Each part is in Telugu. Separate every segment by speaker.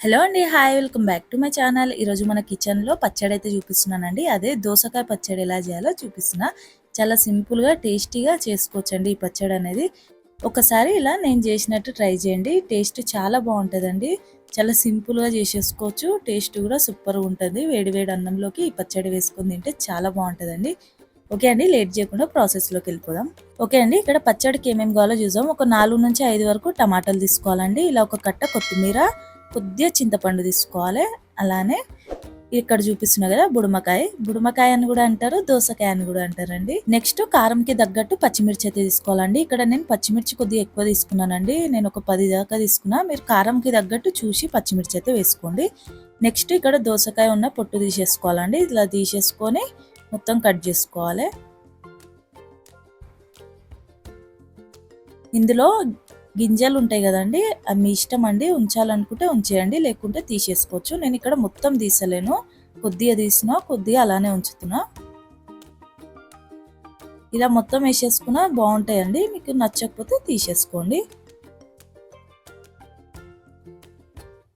Speaker 1: హలో అండి hi welcome back to my channel. ఈరోజు మన కిచెన్లో పచ్చడి అయితే చూపిస్తున్నానండి. అదే దోసకాయ పచ్చడి ఎలా చేయాలో చూపిస్తున్నా. చాలా సింపుల్గా టేస్టీగా చేసుకోవచ్చండి ఈ పచ్చడి అనేది. ఒకసారి ఇలా నేను చేసినట్టు ట్రై చేయండి. టేస్ట్ చాలా బాగుంటుందండి. చాలా సింపుల్గా చేసేసుకోవచ్చు. టేస్ట్ కూడా సూపర్గా ఉంటుంది. వేడి వేడి అన్నంలోకి ఈ పచ్చడి వేసుకుని తింటే చాలా బాగుంటుందండి. ఓకే అండి లేట్ చేయకుండా ప్రాసెస్లోకి వెళ్ళిపోదాం. ఓకే అండి ఇక్కడ పచ్చడికి ఏమేమి కావాలో చూద్దాం. ఒక నాలుగు నుంచి ఐదు వరకు టమాటాలు తీసుకోవాలండి. ఇలా ఒక కట్ట కొత్తిమీర కొద్దిగా చింతపండు తీసుకోవాలి. అలానే ఇక్కడ చూపిస్తున్నా కదా బుడమకాయ. బుడమకాయ అని కూడా అంటారు దోసకాయ అని కూడా అంటారండి. నెక్స్ట్ కారంకి తగ్గట్టు పచ్చిమిర్చి అయితే తీసుకోవాలండి. ఇక్కడ నేను పచ్చిమిర్చి కొద్దిగా ఎక్కువ తీసుకున్నానండి. నేను ఒక పది దాకా తీసుకున్నా. మీరు కారంకి తగ్గట్టు చూసి పచ్చిమిర్చి అయితే వేసుకోండి. నెక్స్ట్ ఇక్కడ దోసకాయ ఉన్న పొట్టు తీసేసుకోవాలండి. ఇలా తీసేసుకొని మొత్తం కట్ చేసుకోవాలి. ఇందులో గింజలు ఉంటాయి కదండి అవి మీ ఇష్టం అండి ఉంచాలనుకుంటే ఉంచేయండి లేకుంటే తీసేసుకోవచ్చు. నేను ఇక్కడ మొత్తం తీసలేను. కొద్దిగా తీసినా కొద్దిగా అలానే ఉంచుతున్నా. ఇలా మొత్తం వేసేసుకున్నా బాగుంటాయండి. మీకు నచ్చకపోతే తీసేసుకోండి.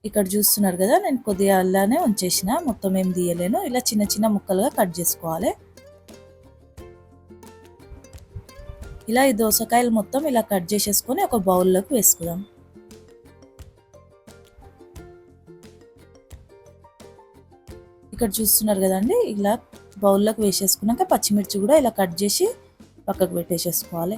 Speaker 1: ఇక్కడ చూస్తున్నారు కదా నేను కొద్దిగా అలానే ఉంచేసిన మొత్తం ఏం తీయలేను. ఇలా చిన్న చిన్న ముక్కలుగా కట్ చేసుకోవాలి. ఇలా ఈ దోసకాయలు మొత్తం ఇలా కట్ చేసేసుకొని ఒక బౌల్లోకి వేసుకుందాం. ఇక్కడ చూస్తున్నారు కదండి ఇలా బౌల్లోకి వేసేసుకున్నాక పచ్చిమిర్చి కూడా ఇలా కట్ చేసి పక్కకు పెట్టేసేసుకోవాలి.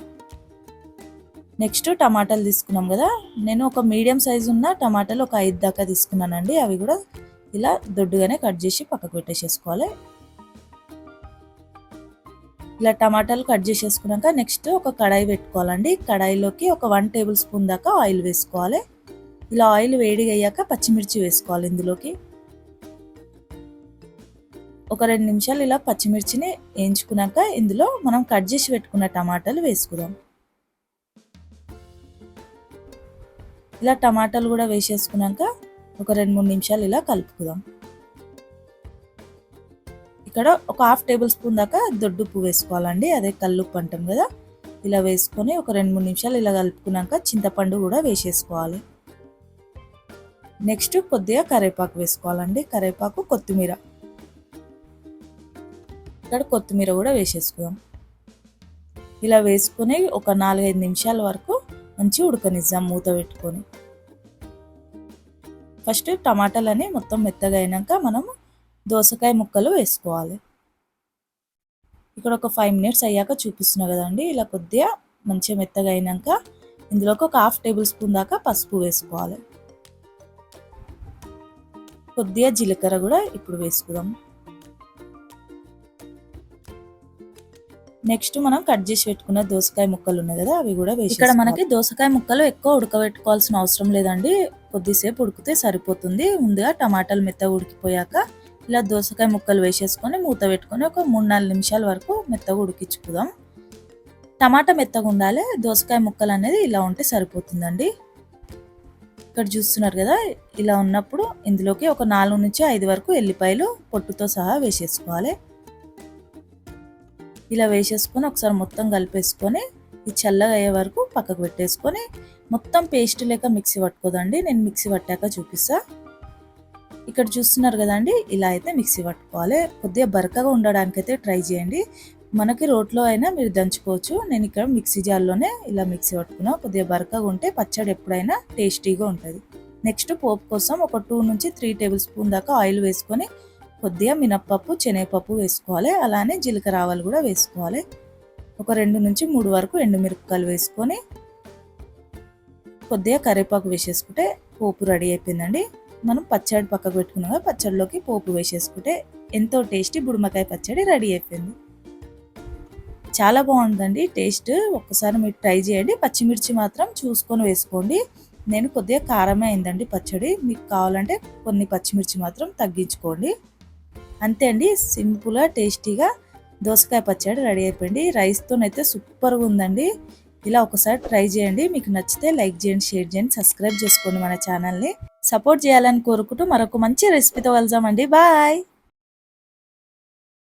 Speaker 1: నెక్స్ట్ టమాటాలు తీసుకున్నాం కదా నేను ఒక మీడియం సైజు ఉన్న టమాటాలు ఒక ఐదు దాకా తీసుకున్నానండి అవి కూడా ఇలా దొడ్డుగానే కట్ చేసి పక్కకు పెట్టేసేసుకోవాలి. ఇలా టమాటాలు కట్ చేసేసుకున్నాక నెక్స్ట్ ఒక కడాయి పెట్టుకోవాలండి. కడాయిలోకి ఒక వన్ టేబుల్ స్పూన్ దాకా ఆయిల్ వేసుకోవాలి. ఇలా ఆయిల్ వేడిగా అయ్యాక పచ్చిమిర్చి వేసుకోవాలి ఇందులోకి. ఒక రెండు నిమిషాలు ఇలా పచ్చిమిర్చిని వేయించుకున్నాక ఇందులో మనం కట్ చేసి పెట్టుకున్న టమాటాలు వేసుకుందాం. ఇలా టమాటాలు కూడా వేసేసుకున్నాక ఒక రెండు మూడు నిమిషాలు ఇలా కలుపుకుందాం. ఇక్కడ ఒక హాఫ్ టేబుల్ స్పూన్ దాకా దొడ్డుప్పు వేసుకోవాలండి. అదే కల్లుప్పు అంటాం కదా. ఇలా వేసుకొని ఒక రెండు మూడు నిమిషాలు ఇలా కలుపుకున్నాక చింతపండు కూడా వేసేసుకోవాలి. నెక్స్ట్ కొద్దిగా కరివేపాకు వేసుకోవాలండి. కరివేపాకు కొత్తిమీర. ఇక్కడ కొత్తిమీర కూడా వేసేసుకుందాం. ఇలా వేసుకొని ఒక నాలుగైదు నిమిషాల వరకు మంచి ఉడకనిద్దాం మూత పెట్టుకొని. ఫస్ట్ టమాటాలని మొత్తం మెత్తగా అయినాక మనము దోసకాయ ముక్కలు వేసుకోవాలి. ఇక్కడ ఒక ఫైవ్ మినిట్స్ అయ్యాక చూపిస్తున్నా కదండి. ఇలా కొద్దిగా మంచిగా మెత్తగా అయినాక ఇందులోకి ఒక హాఫ్ టేబుల్ స్పూన్ దాకా పసుపు వేసుకోవాలి. కొద్దిగా జీలకర్ర కూడా ఇప్పుడు వేసుకుందాం. నెక్స్ట్ మనం కట్ చేసి పెట్టుకున్న దోసకాయ ముక్కలు ఉన్నాయి కదా అవి కూడా వేసి ఇక్కడ మనకి దోసకాయ ముక్కలు ఎక్కువ ఉడకబెట్టుకోవాల్సిన అవసరం లేదండి. కొద్దిసేపు ఉడికితే సరిపోతుంది. ముందుగా టమాటాలు మెత్తగా ఉడికిపోయాక ఇలా దోసకాయ ముక్కలు వేసేసుకొని మూత పెట్టుకొని ఒక మూడు నాలుగు నిమిషాల వరకు మెత్తగా ఉడికించుకుందాం. టమాటా మెత్తగా ఉండాలి దోసకాయ ముక్కలు అనేది ఇలా ఉంటే సరిపోతుందండి. ఇక్కడ చూస్తున్నారు కదా ఇలా ఉన్నప్పుడు ఇందులోకి ఒక నాలుగు నుంచి ఐదు వరకు ఎల్లిపాయలు పొట్టుతో సహా వేసేసుకోవాలి. ఇలా వేసేసుకొని ఒకసారి మొత్తం కలిపేసుకొని ఇది చల్లగా అయ్యే వరకు పక్కకు పెట్టేసుకొని మొత్తం పేస్ట్ లేక మిక్సీ పట్టుకోదండి నేను మిక్సీ పట్టాక చూపిస్తాను ఇక్కడ చూస్తున్నారు కదండి ఇలా అయితే మిక్సీ పట్టుకోవాలి. కొద్దిగా బరకగా ఉండడానికి అయితే ట్రై చేయండి. మనకి రోట్లో అయినా మీరు దంచుకోవచ్చు. నేను ఇక్కడ మిక్సీ జార్లోనే ఇలా మిక్సీ పట్టుకున్నా కొద్దిగా బరకగా ఉంటే పచ్చడి ఎప్పుడైనా టేస్టీగా ఉంటుంది. నెక్స్ట్ పోపు కోసం ఒక టూ నుంచి త్రీ టేబుల్ స్పూన్ దాకా ఆయిల్ వేసుకొని కొద్దిగా మినప్పప్పు శనగపప్పు వేసుకోవాలి. అలానే జీలకర్ర ఆవాలు కూడా వేసుకోవాలి. ఒక రెండు నుంచి మూడు వరకు ఎండుమిరపకాయలు వేసుకొని కొద్దిగా కరివేపాకు వేసేసుకుంటే పోపు రెడీ అయిపోయిందండి. మనం పచ్చడి పక్కకు పెట్టుకున్నాక పచ్చడిలోకి పోపు వేసేసుకుంటే ఎంతో టేస్టీ బుడమకాయ పచ్చడి రెడీ అయిపోయింది. చాలా బాగుందండి టేస్ట్. ఒక్కసారి మీరు ట్రై చేయండి. పచ్చిమిర్చి మాత్రం చూసుకొని వేసుకోండి. నేను కొద్దిగా కారమే అయిందండి పచ్చడి. మీకు కావాలంటే కొన్ని పచ్చిమిర్చి మాత్రం తగ్గించుకోండి. అంతే అండి. సింపుల్గా టేస్టీగా దోసకాయ పచ్చడి రెడీ అయిపోయింది. రైస్తోనైతే సూపర్గా ఉందండి. ఇలా ఒకసారి ట్రై చేయండి. మీకు నచ్చితే లైక్ చేయండి షేర్ చేయండి సబ్స్క్రైబ్ చేసుకోండి మన ఛానల్ని. సపోర్ట్ చేయాలని కోరుకుంటూ మరొక మంచి రెసిపీతో వెళ్దామండి బాయ్.